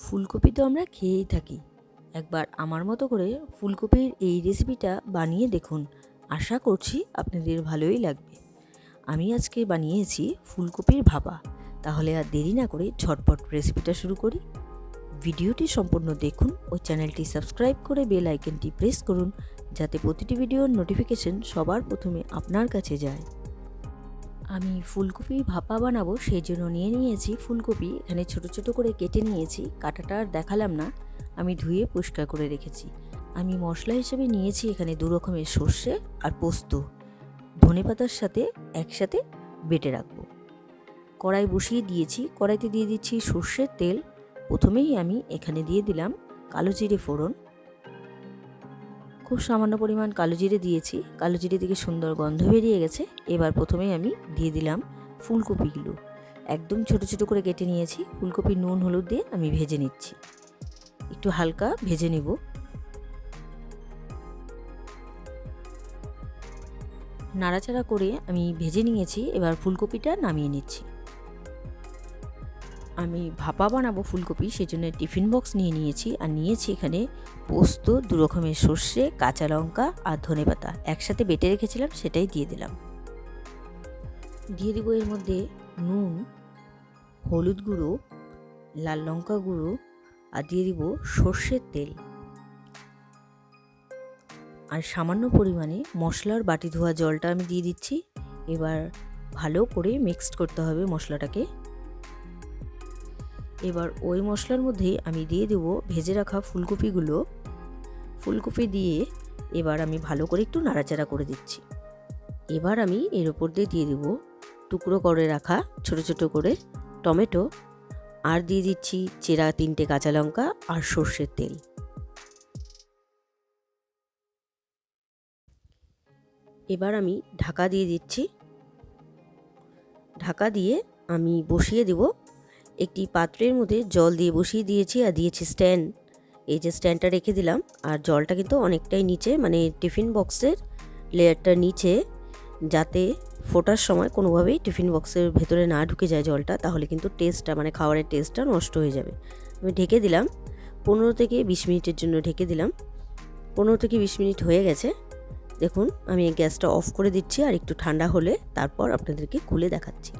ফুলকপি তো আমরা খেয়েই থাকি। একবার আমার মতো করে ফুলকপির এই রেসিপিটা বানিয়ে দেখুন। আশা করছি আপনাদের ভালোই লাগবে। আমি আজকে বানিয়েছি ফুলকপির ভাপা। তাহলে আর দেরি না করে ঝটপট রেসিপিটা শুরু করি। ভিডিওটি সম্পূর্ণ দেখুন ও চ্যানেলটি সাবস্ক্রাইব করে বেল আইকনটি প্রেস করুন, যাতে প্রতিটি ভিডিওর নোটিফিকেশন সবার প্রথমে আপনার কাছে যায়। আমি ফুলকপি ভাপা বানাবো সেই জন্য নিয়ে নিয়েছি ফুলকপি। এখানে ছোট ছোট করে কেটে নিয়েছি, কাটাটা আর দেখালাম না। আমি ধুয়ে পরিষ্কার করে রেখেছি। আমি মশলা হিসেবে নিয়েছি এখানে দু রকমের সর্ষে আর পোস্ত। ধনে পাতার সাথে একসাথে বেটে রাখব। কড়াই বসিয়ে দিয়েছি। কড়াইতে দিয়ে দিচ্ছি সর্ষের তেল। প্রথমেই আমি এখানে দিয়ে দিলাম কালো জিরে ফোড়ন। খুব সামান্য পরিমাণ কালো জিরে দিয়েছি। কালো জিরে থেকে সুন্দর গন্ধ বেরিয়ে গেছে। এবার প্রথমেই আমি দিয়ে দিলাম ফুলকপিগুলো। একদম ছোট ছোট করে কেটে নিয়েছি। ফুলকপি নুন, হলুদ দিয়ে আমি ভেজে নিচ্ছি। একটু হালকা ভেজে নেব। নাড়াচাড়া করে আমি ভেজে নিয়েছি। এবার ফুলকপিটা নামিয়ে নিচ্ছি। আমি ভাপা বানাবো ফুলকপি, সেজন্য টিফিন বক্স নিয়ে নিয়েছি আর নিয়েছি এখানে পোস্ত, দু রকমের সর্ষে, কাঁচা লঙ্কা আর ধনে পাতা। একসাথে বেটে রেখেছিলাম, সেটাই দিয়ে দিলাম। দিয়ে দিব এর মধ্যে নুন, হলুদ গুঁড়ো, লাল লঙ্কা গুঁড়ো আর দিয়ে দিব সর্ষের তেল। আর সামান্য পরিমাণে মশলার বাটি ধোয়া জলটা আমি দিয়ে দিচ্ছি। এবার ভালো করে মিক্সড করতে হবে মশলাটাকে। এবার ওই মশলার মধ্যে আমি দিয়ে দেবো ভেজে রাখা ফুলকপিগুলো। ফুলকপি দিয়ে এবার আমি ভালো করে একটু নাড়াচাড়া করে দিচ্ছি। এবার আমি এর ওপর দিয়ে দিয়ে দেবো টুকরো করে রাখা ছোট ছোট করে টমেটো। আর দিয়ে দিচ্ছি চেরা তিনটে কাঁচা লঙ্কা আর সর্ষের তেল। এবার আমি ঢাকা দিয়ে দিচ্ছি। ঢাকা দিয়ে আমি বসিয়ে দেব একটি পাত্রের মধ্যে জল দিয়ে বসিয়ে দিয়েছি আর দিয়েছি স্ট্যান্ড। এই যে স্ট্যান্ডটা রেখে দিলাম আর জলটা কিন্তু অনেকটাই নিচে মানে টিফিন বক্সের লেয়ারটা নিচে, যাতে ফোটার সময় কোনোভাবেই টিফিন বক্সের ভেতরে না ঢুকে যায় জলটা, তাহলে কিন্তু টেস্টটা মানে খাবারের টেস্টটা নষ্ট হয়ে যাবে। আমি ঢেকে দিলাম, পনেরো থেকে বিশ মিনিটের জন্য ঢেকে দিলাম। পনেরো থেকে বিশ মিনিট হয়ে গেছে। দেখুন, আমি গ্যাসটা অফ করে দিচ্ছি আর একটু ঠান্ডা হলে তারপর আপনাদেরকে খুলে দেখাচ্ছি।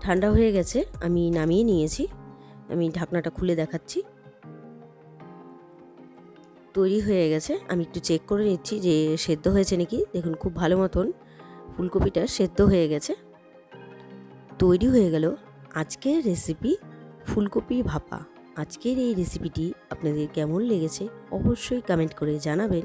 ঠান্ডা হয়ে গেছে, আমি নামিয়ে নিয়েছি। আমি ঢাকনাটা খুলে দেখাচ্ছি। তৈরি হয়ে গেছে। আমি একটু চেক করে নিচ্ছি যে সেদ্ধ হয়েছে নাকি। দেখুন, খুব ভালো মতন ফুলকপিটা সেদ্ধ হয়ে গেছে। তৈরি হয়ে গেল আজকের রেসিপি ফুলকপি ভাপা। আজকের এই রেসিপিটি আপনাদের কেমন লেগেছে অবশ্যই কমেন্ট করে জানাবেন।